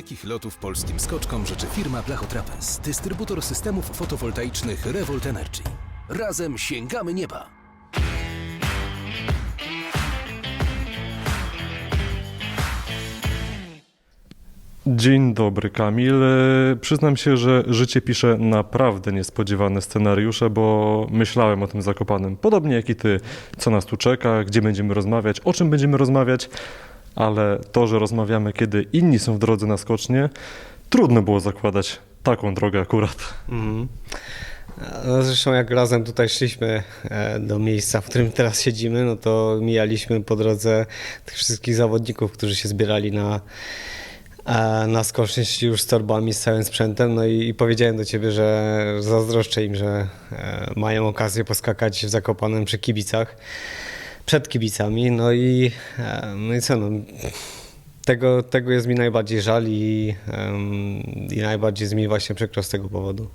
dalekich lotów polskim skoczkom życzy firma Blachotrapez, dystrybutor systemów fotowoltaicznych Revolt Energy. Razem sięgamy nieba! Dzień dobry, Kamil. E, Przyznam się, że życie pisze naprawdę niespodziewane scenariusze, bo myślałem o tym zakopanym. Podobnie jak i ty, co nas tu czeka, gdzie będziemy rozmawiać, o czym będziemy rozmawiać, ale to, że rozmawiamy, kiedy inni są w drodze na skocznie, trudno było zakładać taką drogę akurat. Mhm. No zresztą jak razem tutaj szliśmy e, do miejsca, w którym teraz siedzimy, no to mijaliśmy po drodze tych wszystkich zawodników, którzy się zbierali na, e, na skocznie, już z torbami, z całym sprzętem. No i, i powiedziałem do ciebie, że zazdroszczę im, że e, mają okazję poskakać w Zakopanem przy kibicach, przed kibicami. No i, no i co, no, tego, tego jest mi najbardziej żal i, i najbardziej jest mi właśnie przykro z tego powodu.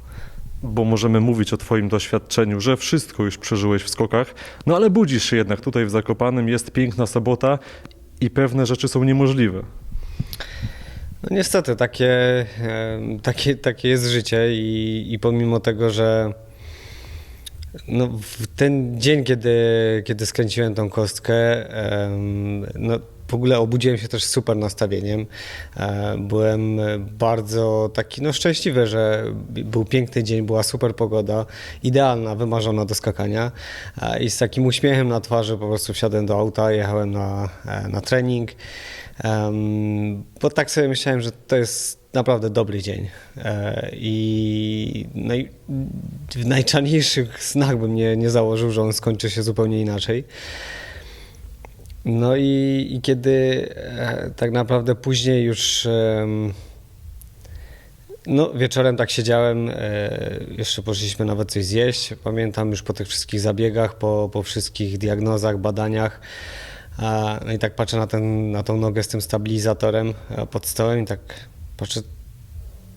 Bo możemy mówić o Twoim doświadczeniu, że wszystko już przeżyłeś w skokach, no ale budzisz się jednak tutaj w Zakopanym, jest piękna sobota i pewne rzeczy są niemożliwe. No niestety, takie, takie, takie jest życie i, i pomimo tego, że no, w ten dzień, kiedy, kiedy skręciłem tą kostkę, no, w ogóle obudziłem się też super nastawieniem. E, Byłem bardzo taki no, szczęśliwy, że był piękny dzień, była super pogoda, idealna, wymarzona do skakania. E, I z takim uśmiechem na twarzy po prostu wsiadłem do auta, jechałem na, e, na trening. Em, Bo tak sobie myślałem, że to jest naprawdę dobry dzień. E, I w najczarniejszych snach bym nie, nie założył, że on skończy się zupełnie inaczej. No i, i kiedy e, tak naprawdę później już no, wieczorem tak siedziałem, e, jeszcze poszliśmy nawet coś zjeść. Pamiętam już po tych wszystkich zabiegach, po, po wszystkich diagnozach, badaniach. No i tak patrzę na, ten, na tą nogę z tym stabilizatorem e, pod stołem i tak patrzę,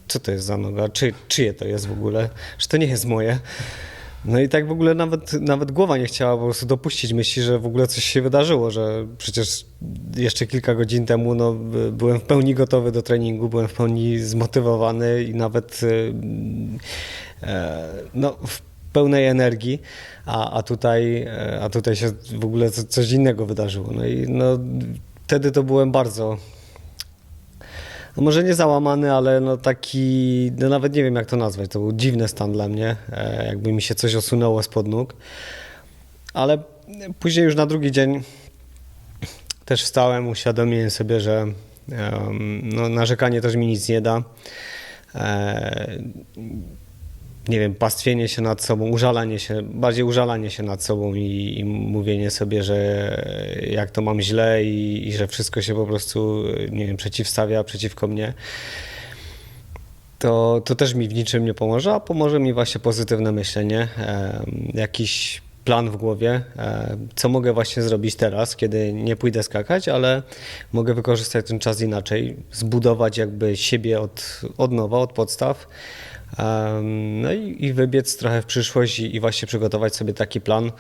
co to jest za noga, Czy, czyje to jest w ogóle, że to nie jest moje. No i tak w ogóle nawet, nawet głowa nie chciała po prostu dopuścić myśli, że w ogóle coś się wydarzyło, że przecież jeszcze kilka godzin temu no, by- byłem w pełni gotowy do treningu, byłem w pełni zmotywowany i nawet e, e, no, w pełnej energii, a, a, tutaj, e, a tutaj się w ogóle co- coś innego wydarzyło. No i no, wtedy to byłem bardzo no może nie załamany, ale no taki, no nawet nie wiem jak to nazwać, to był dziwny stan dla mnie, e, jakby mi się coś osunęło spod nóg, ale później już na drugi dzień też wstałem, uświadomiłem sobie, że no, narzekanie też mi nic nie da. E, nie wiem, pastwienie się nad sobą, użalanie się, bardziej użalanie się nad sobą i, i mówienie sobie, że jak to mam źle i, i że wszystko się po prostu, nie wiem, przeciwstawia przeciwko mnie, to, to też mi w niczym nie pomoże, a pomoże mi właśnie pozytywne myślenie, em, jakiś plan w głowie, em, co mogę właśnie zrobić teraz, kiedy nie pójdę skakać, ale mogę wykorzystać ten czas inaczej, zbudować jakby siebie od, od nowa, od podstaw, No i, i wybiec trochę w przyszłość i, i właśnie przygotować sobie taki plan,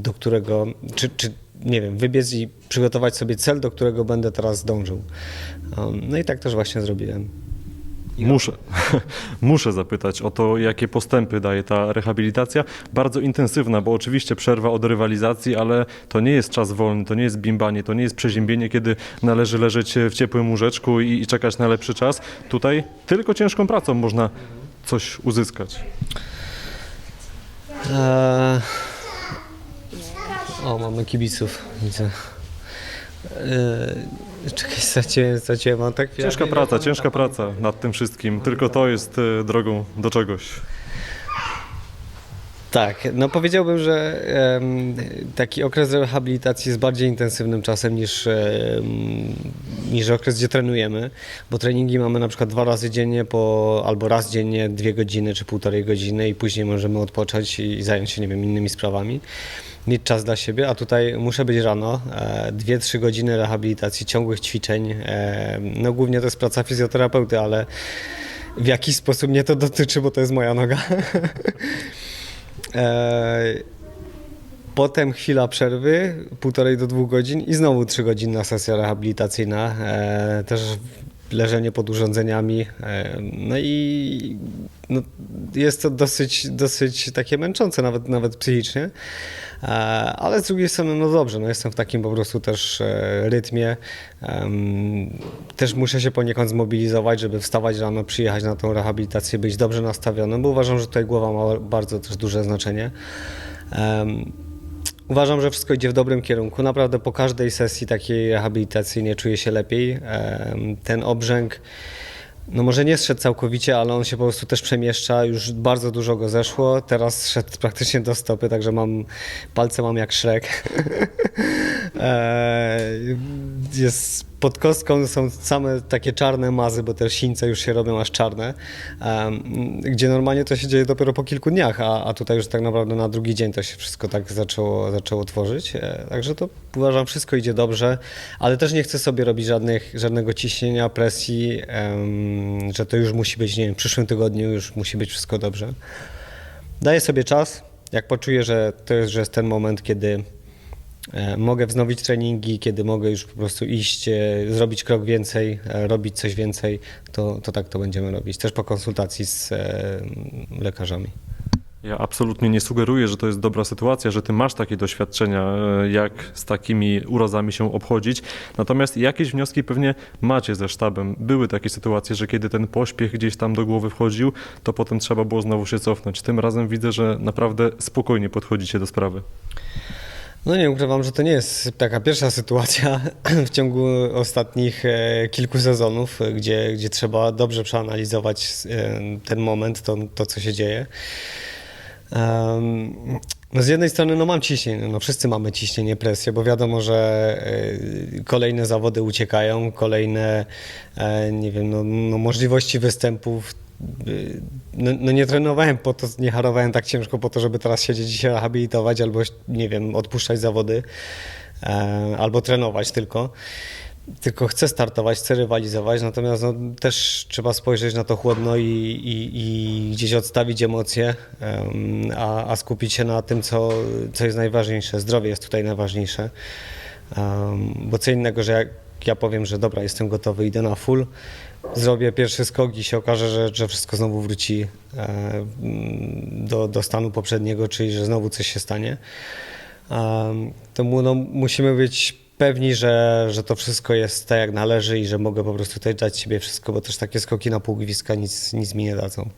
do którego, czy, czy nie wiem, wybiec i przygotować sobie cel, do którego będę teraz dążył. No i tak też właśnie zrobiłem. Muszę, muszę zapytać o to, jakie postępy daje ta rehabilitacja. Bardzo intensywna, bo oczywiście przerwa od rywalizacji, ale to nie jest czas wolny, to nie jest bimbanie, to nie jest przeziębienie, kiedy należy leżeć w ciepłym łóżeczku i, i czekać na lepszy czas. Tutaj tylko ciężką pracą można coś uzyskać. Eee... O, mamy kibiców, widzę. Eee... Czekaj, straciłem, straciłem wątek. Ciężka praca, ciężka praca nad tym wszystkim. Tylko to jest e, drogą do czegoś. Tak, no powiedziałbym, że em, taki okres rehabilitacji jest bardziej intensywnym czasem niż, em, niż okres, gdzie trenujemy, bo treningi mamy na przykład dwa razy dziennie po, albo raz dziennie dwie godziny czy półtorej godziny i później możemy odpocząć i zająć się, nie wiem, innymi sprawami. Mieć czas dla siebie, a tutaj muszę być rano, e, dwie, trzy godziny rehabilitacji, ciągłych ćwiczeń. E, no głównie to jest praca fizjoterapeuty, ale w jakiś sposób mnie to dotyczy, bo to jest moja noga. E, Potem chwila przerwy, półtorej do dwóch godzin i znowu trzygodzinna sesja rehabilitacyjna. E, Też leżenie pod urządzeniami. e, No i no, jest to dosyć, dosyć takie męczące, nawet, nawet psychicznie. E, Ale z drugiej strony, no dobrze, no jestem w takim po prostu też e, rytmie. Też muszę się poniekąd zmobilizować, żeby wstawać rano, przyjechać na tą rehabilitację, być dobrze nastawionym, bo uważam, że tutaj głowa ma bardzo też duże znaczenie. Uważam, że wszystko idzie w dobrym kierunku. Naprawdę po każdej sesji takiej rehabilitacyjnej czuję się lepiej. Ten obrzęk, no może nie zszedł całkowicie, ale on się po prostu też przemieszcza. Już bardzo dużo go zeszło. Teraz szedł praktycznie do stopy, także mam palce mam jak szrek. Jest pod kostką są same takie czarne mazy, bo te sińce już się robią aż czarne, gdzie normalnie to się dzieje dopiero po kilku dniach, a, a tutaj już tak naprawdę na drugi dzień to się wszystko tak zaczęło, zaczęło tworzyć. E, Także to uważam, wszystko idzie dobrze, ale też nie chcę sobie robić żadnych, żadnego ciśnienia, presji, że to już musi być, nie wiem, w przyszłym tygodniu już musi być wszystko dobrze. Daję sobie czas, jak poczuję, że to jest, że jest ten moment, kiedy Mogę wznowić treningi, kiedy mogę już po prostu iść, e, zrobić krok więcej, e, robić coś więcej, to, to tak to będziemy robić. Też po konsultacji z e, lekarzami. Ja absolutnie nie sugeruję, że to jest dobra sytuacja, że ty masz takie doświadczenia, e, jak z takimi urazami się obchodzić. Natomiast jakieś wnioski pewnie macie ze sztabem. Były takie sytuacje, że kiedy ten pośpiech gdzieś tam do głowy wchodził, to potem trzeba było znowu się cofnąć. Tym razem widzę, że naprawdę spokojnie podchodzicie do sprawy. No nie ukrywam, że to nie jest taka pierwsza sytuacja w ciągu ostatnich e, kilku sezonów, e, gdzie, gdzie trzeba dobrze przeanalizować e, ten moment, to, to co się dzieje. No z jednej strony no mam ciśnienie, no wszyscy mamy ciśnienie, presję, bo wiadomo, że e, kolejne zawody uciekają, kolejne e, nie wiem, no, no możliwości występów. y, No, no nie trenowałem po to, nie harowałem tak ciężko po to, żeby teraz siedzieć i się rehabilitować albo nie wiem, odpuszczać zawody e, albo trenować tylko. Tylko chcę startować, chcę rywalizować, natomiast no, też trzeba spojrzeć na to chłodno i, i, i gdzieś odstawić emocje, em, a, a skupić się na tym, co, co jest najważniejsze. Zdrowie jest tutaj najważniejsze. Bo co innego, że jak ja powiem, że dobra, jestem gotowy, idę na full, zrobię pierwszy skok i się okaże, że, że wszystko znowu wróci e, do, do stanu poprzedniego, czyli że znowu coś się stanie. Um, to no, musimy być pewni, że, że to wszystko jest tak jak należy i że mogę po prostu tutaj dać siebie wszystko, bo też takie skoki na pół gwizdka nic, nic mi nie dadzą.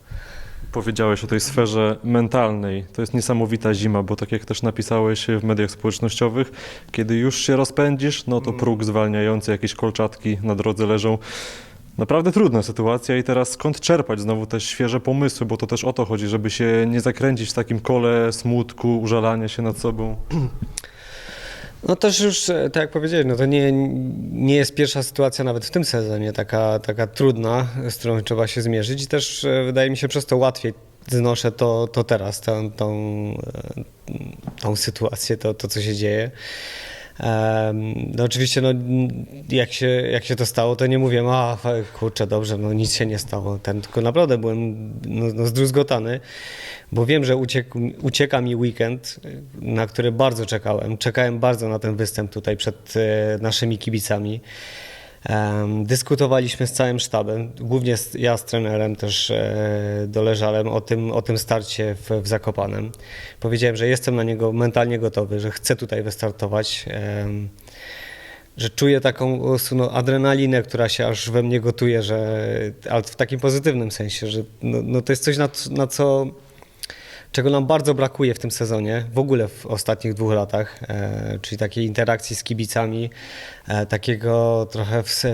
Powiedziałeś o tej sferze mentalnej. To jest niesamowita zima, bo tak jak też napisałeś w mediach społecznościowych, kiedy już się rozpędzisz, no to próg zwalniający, jakieś kolczatki na drodze leżą. Naprawdę trudna sytuacja i teraz skąd czerpać znowu te świeże pomysły, bo to też o to chodzi, żeby się nie zakręcić w takim kole smutku, użalania się nad sobą. No też już, e, tak jak powiedziałeś, no to nie, nie jest pierwsza sytuacja nawet w tym sezonie taka, taka trudna, z którą trzeba się zmierzyć i też e, wydaje mi się przez to łatwiej znoszę to, to teraz, tą, tą, e, tą sytuację, to, to co się dzieje. No oczywiście, no, jak, się, jak się to stało, to nie mówię, a kurczę, dobrze, no nic się nie stało. Ten, tylko naprawdę byłem no, no, zdruzgotany, bo wiem, że ucieka mi weekend, na który bardzo czekałem. Czekałem bardzo na ten występ tutaj przed e, naszymi kibicami. Dyskutowaliśmy z całym sztabem, głównie ja z trenerem, też e, doleżałem o tym, o tym starcie w, w Zakopanem. Powiedziałem, że jestem na niego mentalnie gotowy, że chcę tutaj wystartować. że czuję taką no, adrenalinę, która się aż we mnie gotuje, że, ale w takim pozytywnym sensie, że no, no to jest coś, na, na co czego nam bardzo brakuje w tym sezonie, w ogóle w ostatnich dwóch latach, e, czyli takiej interakcji z kibicami, e, takiego trochę w,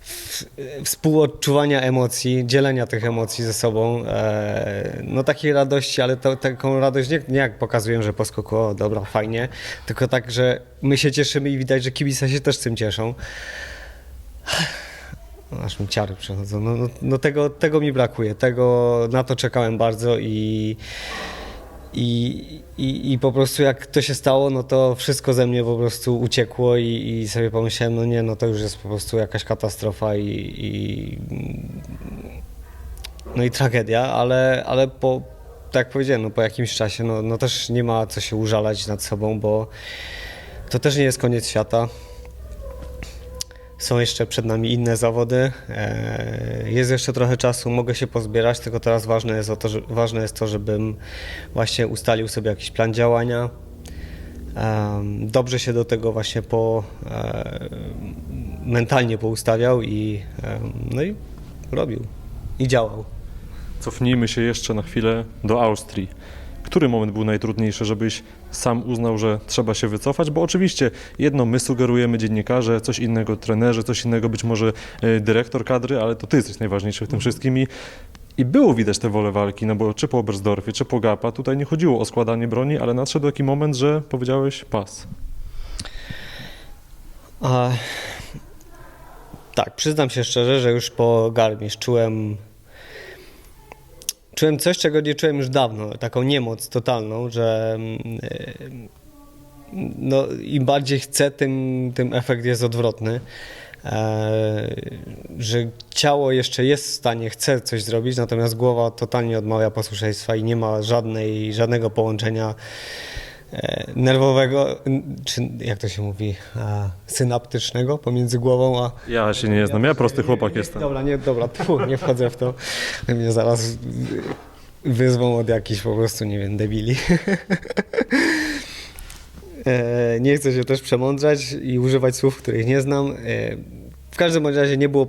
w, współodczuwania emocji, dzielenia tych emocji ze sobą, e, no takiej radości, ale to, taką radość nie, nie jak pokazuję, że po skoku, o dobra, fajnie, tylko tak, że my się cieszymy i widać, że kibice się też tym cieszą. Aż mi ciary przechodzą. No, no, no tego, tego mi brakuje. Tego, na to czekałem bardzo i, i, i, i po prostu jak to się stało, no to wszystko ze mnie po prostu uciekło i, i sobie pomyślałem, no nie, no to już jest po prostu jakaś katastrofa i, i no i tragedia, ale, ale po, tak jak powiedziałem, no po jakimś czasie, no, no też nie ma co się użalać nad sobą, bo to też nie jest koniec świata Są jeszcze przed nami inne zawody. E, Jest jeszcze trochę czasu, mogę się pozbierać, tylko teraz ważne jest, to, że, ważne jest to, żebym właśnie ustalił sobie jakiś plan działania. Dobrze się do tego właśnie po, e, mentalnie poustawiał i, no i robił i działał. Cofnijmy się jeszcze na chwilę do Austrii. Który moment był najtrudniejszy, żebyś sam uznał, że trzeba się wycofać? Bo oczywiście jedno my sugerujemy dziennikarze, coś innego trenerzy, coś innego być może e, dyrektor kadry, ale to ty jesteś najważniejszy w tym wszystkim i, i było widać tę wolę walki, no bo czy po Oberstdorfie, czy po Gapa, tutaj nie chodziło o składanie broni, ale nadszedł taki moment, że powiedziałeś pas. A, tak, przyznam się szczerze, że już po Garmisch czułem czułem coś, czego nie czułem już dawno, taką niemoc totalną, że mm, y, no, im bardziej chcę, tym, tym efekt jest odwrotny. E, że ciało jeszcze jest w stanie, chce coś zrobić, natomiast głowa totalnie odmawia posłuszeństwa i nie ma żadnej, żadnego połączenia e, nerwowego, n- czy jak to się mówi, e, synaptycznego pomiędzy głową a, Ja się nie znam, ja prosty chłopak jestem. Dobra, nie, dobra, tfu, nie wchodzę w to. Mnie zaraz wyzwą od jakichś po prostu, nie wiem, debili. E, Nie chcę się też przemądrzać i używać słów, których nie znam. E, W każdym razie nie było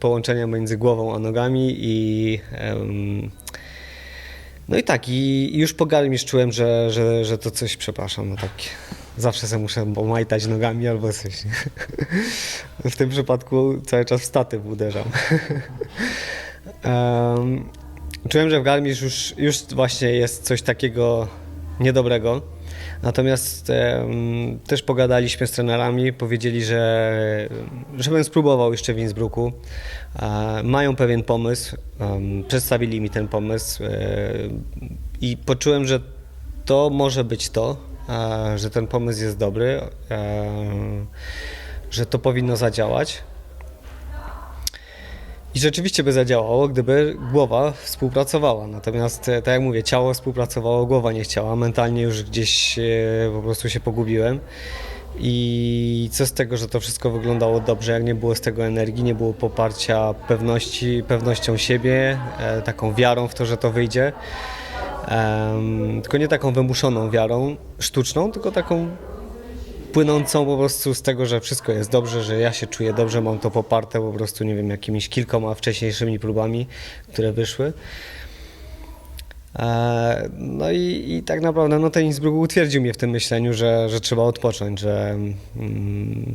połączenia między głową a nogami i em, no i tak, i już po Garmisch czułem, że, że, że to coś, przepraszam, no tak zawsze sobie muszę pomajtać nogami albo coś. W tym przypadku cały czas w statyw uderzam. Em, czułem, że w Garmisch już, już właśnie jest coś takiego niedobrego. Natomiast też pogadaliśmy z trenerami, powiedzieli, że żebym spróbował jeszcze w Innsbrucku. E, mają pewien pomysł, em, przedstawili mi ten pomysł e, i poczułem, że to może być to, e, że ten pomysł jest dobry, e, że to powinno zadziałać. I rzeczywiście by zadziałało, gdyby głowa współpracowała. Natomiast, e, tak jak mówię, ciało współpracowało, głowa nie chciała. Mentalnie już gdzieś e, po prostu się pogubiłem. I co z tego, że to wszystko wyglądało dobrze, jak nie było z tego energii, nie było poparcia pewności, pewnością siebie, e, taką wiarą w to, że to wyjdzie. Tylko nie taką wymuszoną wiarą sztuczną, tylko taką płynącą po prostu z tego, że wszystko jest dobrze, że ja się czuję dobrze, mam to poparte po prostu, nie wiem, jakimiś kilkoma wcześniejszymi próbami, które wyszły. E, No i, i tak naprawdę no, ten Innsbruck utwierdził mnie w tym myśleniu, że, że trzeba odpocząć, że mm,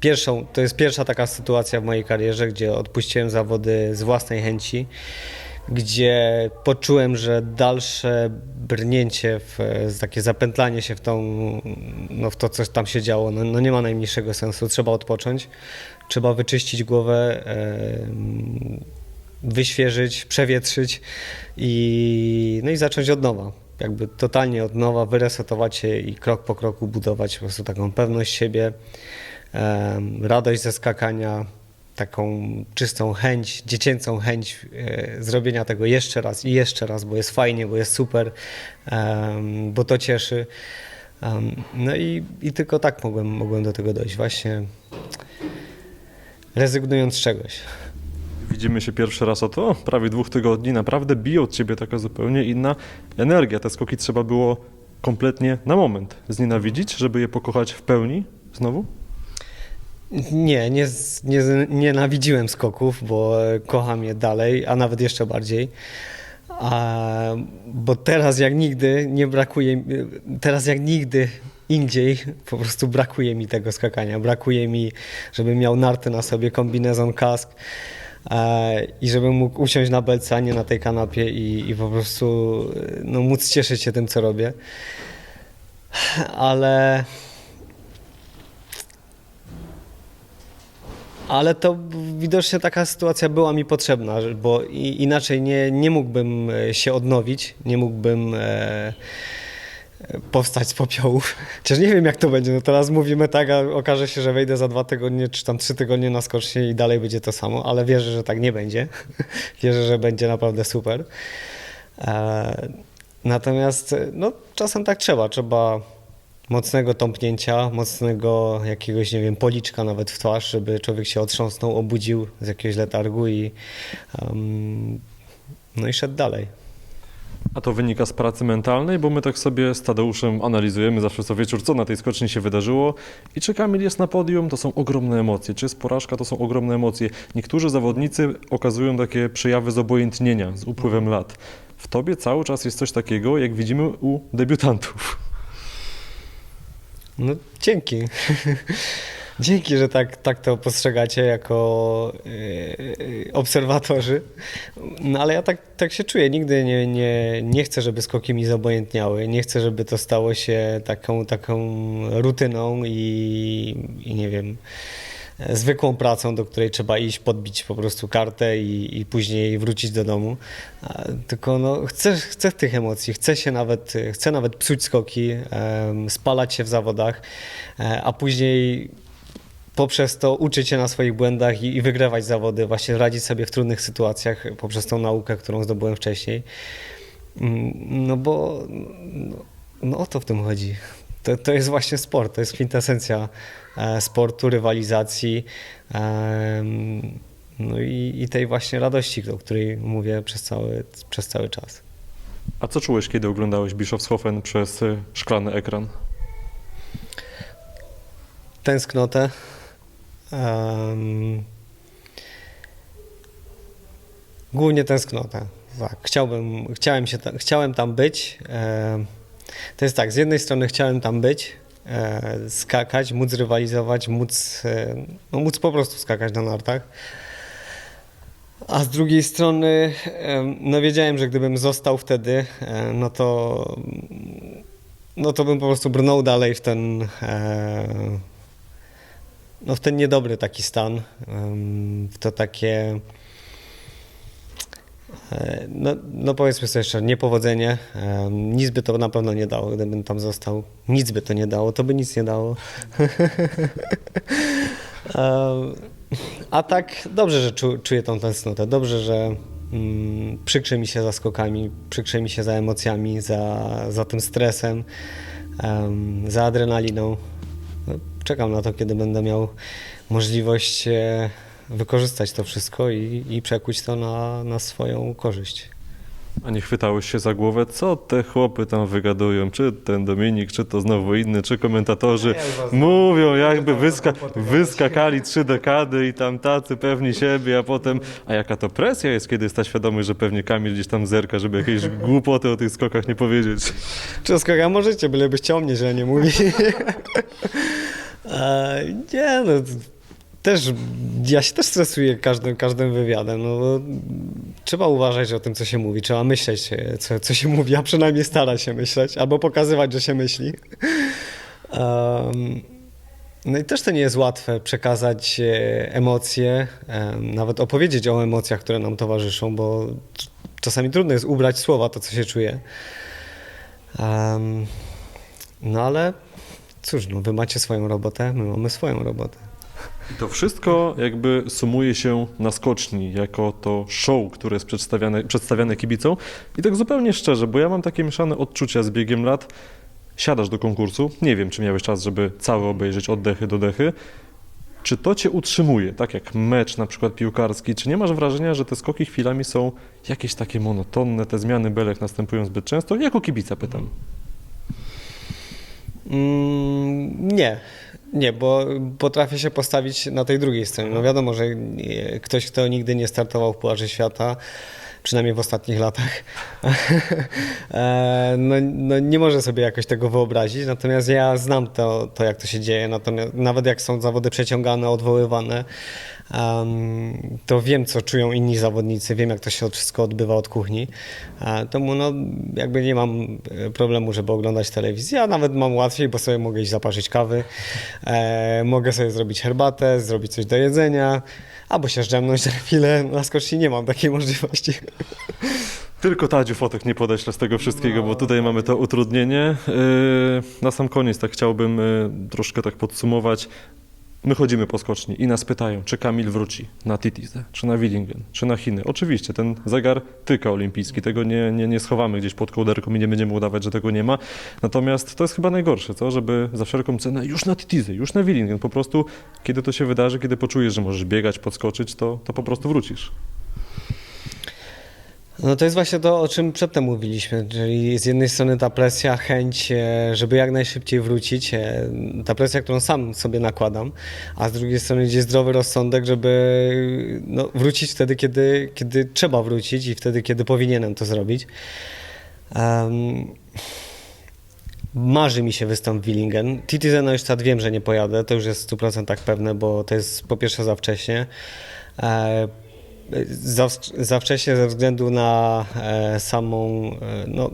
pierwszą, to jest pierwsza taka sytuacja w mojej karierze, gdzie odpuściłem zawody z własnej chęci, gdzie poczułem, że dalsze brnięcie, w, takie zapętlanie się w, tą, no, w to, co tam się działo, no, no nie ma najmniejszego sensu. Trzeba odpocząć, trzeba wyczyścić głowę, wyświeżyć, przewietrzyć i, no i zacząć od nowa. Jakby totalnie od nowa, wyresetować się i krok po kroku budować po prostu taką pewność siebie, radość ze skakania, taką czystą chęć, dziecięcą chęć e, zrobienia tego jeszcze raz i jeszcze raz, bo jest fajnie, bo jest super, bo to cieszy. No i, i tylko tak mogłem, mogłem do tego dojść, właśnie rezygnując z czegoś. Widzimy się pierwszy raz od o, prawie dwóch tygodni. Naprawdę bije od ciebie taka zupełnie inna energia. Te skoki trzeba było kompletnie na moment znienawidzić, żeby je pokochać w pełni znowu? Nie, nie, nie nienawidziłem skoków, bo kocham je dalej, a nawet jeszcze bardziej. A, bo teraz jak nigdy nie brakuje, teraz jak nigdy indziej po prostu brakuje mi tego skakania. Brakuje mi, żebym miał narty na sobie, kombinezon, kask e, i żebym mógł usiąść na belce, a nie na tej kanapie i, i po prostu no, móc cieszyć się tym, co robię. Ale Ale to widocznie taka sytuacja była mi potrzebna, bo inaczej nie, nie mógłbym e, się odnowić, nie mógłbym e, e, powstać z popiołów. Chociaż nie wiem, jak to będzie. No teraz mówimy tak, a okaże się, że wejdę za dwa tygodnie, czy tam trzy tygodnie na skocznie i dalej będzie to samo, ale wierzę, że tak nie będzie. wierzę, że będzie naprawdę super. E, natomiast e, no, czasem tak trzeba. Trzeba mocnego tąpnięcia, mocnego jakiegoś, nie wiem, policzka nawet w twarz, żeby człowiek się otrząsnął, obudził z jakiegoś letargu i em, no i szedł dalej. A to wynika z pracy mentalnej, bo my tak sobie z Tadeuszem analizujemy zawsze co wieczór, co na tej skoczni się wydarzyło. I czy Kamil jest na podium, to są ogromne emocje. Czy jest porażka, to są ogromne emocje. Niektórzy zawodnicy okazują takie przejawy zobojętnienia z upływem lat. W tobie cały czas jest coś takiego, jak widzimy u debiutantów. No dzięki. dzięki, że tak, tak to postrzegacie jako yy, obserwatorzy. No ale ja tak, tak się czuję. Nigdy nie, nie, nie chcę, żeby skoki mi zobojętniały. Nie chcę, żeby to stało się taką, taką rutyną i, i nie wiem zwykłą pracą, do której trzeba iść, podbić po prostu kartę i, i później wrócić do domu. A, Tylko no, chcę, chcę tych emocji, chcę się nawet, chcę nawet psuć skoki, spalać się w zawodach, e, a później poprzez to uczyć się na swoich błędach i, i wygrywać zawody, właśnie radzić sobie w trudnych sytuacjach poprzez tą naukę, którą zdobyłem wcześniej. Mm, No bo no, no o to w tym chodzi. To, to jest właśnie sport, to jest kwintesencja e, sportu, rywalizacji no i, i tej właśnie radości, o której mówię przez cały, przez cały czas. A co czułeś, kiedy oglądałeś Bischofshofen przez szklany ekran? Tęsknotę. em, głównie tęsknotę. Tak, chciałbym, chciałem, się ta, chciałem tam być. To jest tak, z jednej strony chciałem tam być, e, skakać, móc rywalizować, móc, e, no, móc po prostu skakać na nartach. A z drugiej strony, em, no wiedziałem, że gdybym został wtedy, e, no to, no to bym po prostu brnął dalej w ten, e, no w ten niedobry taki stan, em, w to takie, e, no, no powiedzmy sobie jeszcze, niepowodzenie. Em, Nic by to na pewno nie dało, gdybym tam został. Nic by to nie dało, to by nic nie dało. Em, A tak dobrze, że czu, czuję tą tęsknotę. Dobrze, że mm, przykrze mi się za skokami, przykrze mi się za emocjami, za, za tym stresem, em, za adrenaliną. No, czekam na to, kiedy będę miał możliwość e, wykorzystać to wszystko i, i przekuć to na, na swoją korzyść. A nie chwytałeś się za głowę, co te chłopy tam wygadują? Czy ten Dominik, czy to znowu inny, czy komentatorzy mówią, jakby wyska wyskakali trzy dekady i tam tacy pewni siebie, a potem... A jaka to presja jest, kiedy jest ta świadomość, że pewnie Kamil gdzieś tam zerka, żeby jakieś głupoty o tych skokach nie powiedzieć. Czy skoka możecie, bylebyście o mnie źle nie mówi. e, nie no, też, ja się też stresuję każdym, każdym wywiadem, no trzeba uważać o tym, co się mówi, trzeba myśleć, e, co, co się mówi, a przynajmniej stara się myśleć, albo pokazywać, że się myśli. Em, no i też to nie jest łatwe przekazać e, emocje, em, nawet opowiedzieć o emocjach, które nam towarzyszą, bo czasami trudno jest ubrać słowa to, co się czuje. Em, no ale cóż, no, wy macie swoją robotę, my mamy swoją robotę. I to wszystko jakby sumuje się na skoczni, jako to show, które jest przedstawiane, przedstawiane kibicom. I tak zupełnie szczerze, bo ja mam takie mieszane odczucia z biegiem lat. Siadasz do konkursu, nie wiem, czy miałeś czas, żeby cały obejrzeć od dechy do dechy. Czy to cię utrzymuje, tak jak mecz na przykład piłkarski? Czy nie masz wrażenia, że te skoki chwilami są jakieś takie monotonne, te zmiany belek następują zbyt często? Jako kibica pytam. Mm, nie, nie, bo potrafię się postawić na tej drugiej stronie. No wiadomo, że nie- ktoś, kto nigdy nie startował w Pucharze Świata, przynajmniej w ostatnich latach, e, no, no nie może sobie jakoś tego wyobrazić. Natomiast ja znam to, to jak to się dzieje. Natomiast nawet jak są zawody przeciągane, odwoływane, to wiem, co czują inni zawodnicy, wiem, jak to się wszystko odbywa od kuchni. E, Tomu no, jakby nie mam e, problemu, żeby oglądać telewizję, a nawet mam łatwiej, bo sobie mogę iść zaparzyć kawy, e, mogę sobie zrobić herbatę, zrobić coś do jedzenia, albo się zdrzemnąć na chwilę. Na skoczni nie mam takiej możliwości. Tylko Tadziu fotek nie podeślę z tego wszystkiego, bo tutaj mamy to utrudnienie. Na sam koniec tak chciałbym troszkę tak podsumować. My chodzimy po skoczni i nas pytają, czy Kamil wróci na Titizę, czy na Willingen, czy na Chiny. Oczywiście, ten zegar tyka olimpijski, tego nie, nie, nie schowamy gdzieś pod kołderką i nie będziemy udawać, że tego nie ma. Natomiast to jest chyba najgorsze, co? Żeby za wszelką cenę już na Titizę, już na Willingen. Po prostu, kiedy to się wydarzy, kiedy poczujesz, że możesz biegać, podskoczyć, to, to po prostu wrócisz. No to jest właśnie to, o czym przedtem mówiliśmy, czyli z jednej strony ta presja, chęć, e, żeby jak najszybciej wrócić, e, ta presja, którą sam sobie nakładam, a z drugiej strony gdzieś zdrowy rozsądek, żeby no, wrócić wtedy, kiedy, kiedy trzeba wrócić i wtedy, kiedy powinienem to zrobić. Em, Marzy mi się występ w Willingen. Titize Neustadt wiem, że nie pojadę, to już jest w 100% pewne, bo to jest po pierwsze za wcześnie. Za, za wcześnie ze względu na e, samą, e, no,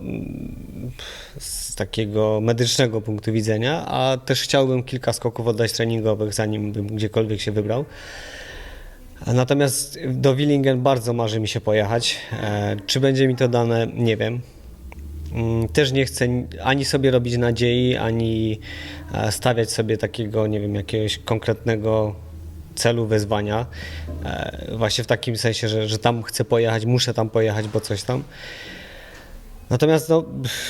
z takiego medycznego punktu widzenia, a też chciałbym kilka skoków oddać treningowych, zanim bym gdziekolwiek się wybrał. Natomiast do Willingen bardzo marzy mi się pojechać. E, czy będzie mi to dane, nie wiem. Mm, Też nie chcę ani sobie robić nadziei, ani e, stawiać sobie takiego, nie wiem, jakiegoś konkretnego celu, wyzwania. E, Właśnie w takim sensie, że, że tam chcę pojechać, muszę tam pojechać, bo coś tam. Natomiast no,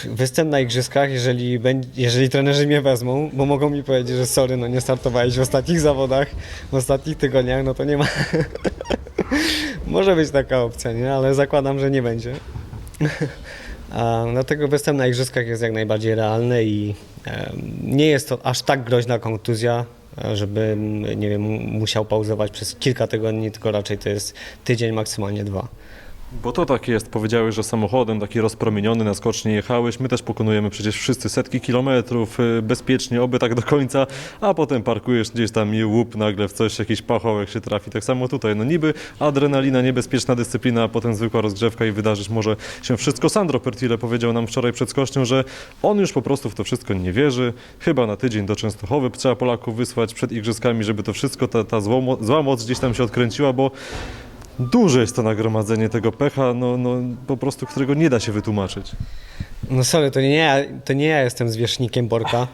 występ na igrzyskach, jeżeli, jeżeli trenerzy mnie wezmą, bo mogą mi powiedzieć, że sorry, no nie startowałeś w ostatnich zawodach, w ostatnich tygodniach, no to nie ma. Może być taka opcja, nie? Ale zakładam, że nie będzie. A, Dlatego występ na igrzyskach jest jak najbardziej realny i em, nie jest to aż tak groźna kontuzja, żebym, nie wiem, musiał pauzować przez kilka tygodni, tylko raczej to jest tydzień, maksymalnie dwa. Bo to tak jest, powiedziałeś, że samochodem taki rozpromieniony na skoczni jechałeś. My też pokonujemy przecież wszyscy setki kilometrów y, bezpiecznie, oby tak do końca, a potem parkujesz gdzieś tam i łup nagle w coś, jakiś pachołek się trafi. Tak samo tutaj, no niby adrenalina, niebezpieczna dyscyplina, a potem zwykła rozgrzewka i wydarzyć może się wszystko. Sandro Pertile powiedział nam wczoraj przed skocznią, że on już po prostu w to wszystko nie wierzy. Chyba na tydzień do Częstochowy trzeba Polaków wysłać przed igrzyskami, żeby to wszystko, ta, ta zło, zła moc gdzieś tam się odkręciła, bo Duże jest to nagromadzenie tego pecha, no, no po prostu, którego nie da się wytłumaczyć. No sorry, to nie ja, to nie ja jestem zwierzchnikiem Borka.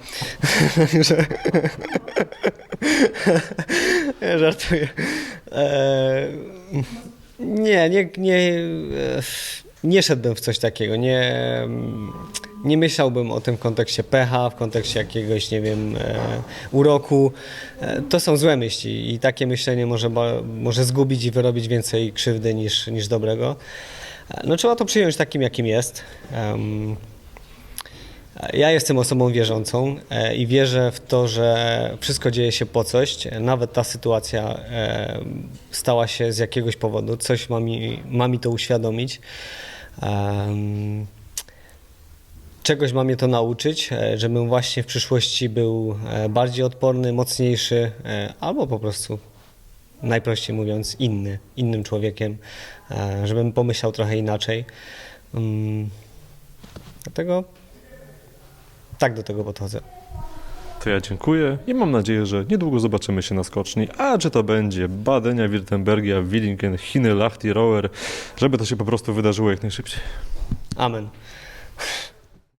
Żartuję. Eee, nie, nie, nie, e, nie szedłbym w coś takiego. Nie, nie myślałbym o tym w kontekście pecha, w kontekście jakiegoś, nie wiem, e, uroku. E, to są złe myśli i takie myślenie może, może zgubić i wyrobić więcej krzywdy niż, niż dobrego. E, No trzeba to przyjąć takim, jakim jest. Ja jestem osobą wierzącą e, i wierzę w to, że wszystko dzieje się po coś. Nawet ta sytuacja e, stała się z jakiegoś powodu. Coś ma mi, ma mi to uświadomić. Czegoś ma mnie to nauczyć, e, żebym właśnie w przyszłości był e, bardziej odporny, mocniejszy, e, albo po prostu, najprościej mówiąc, inny, innym człowiekiem, żebym pomyślał trochę inaczej. Mm, Dlatego tak do tego podchodzę. To ja dziękuję i mam nadzieję, że niedługo zobaczymy się na skoczni. A czy to będzie Badenia, Wirtembergia, Willingen, Chiny, Lahti, Rower, żeby to się po prostu wydarzyło jak najszybciej. Amen.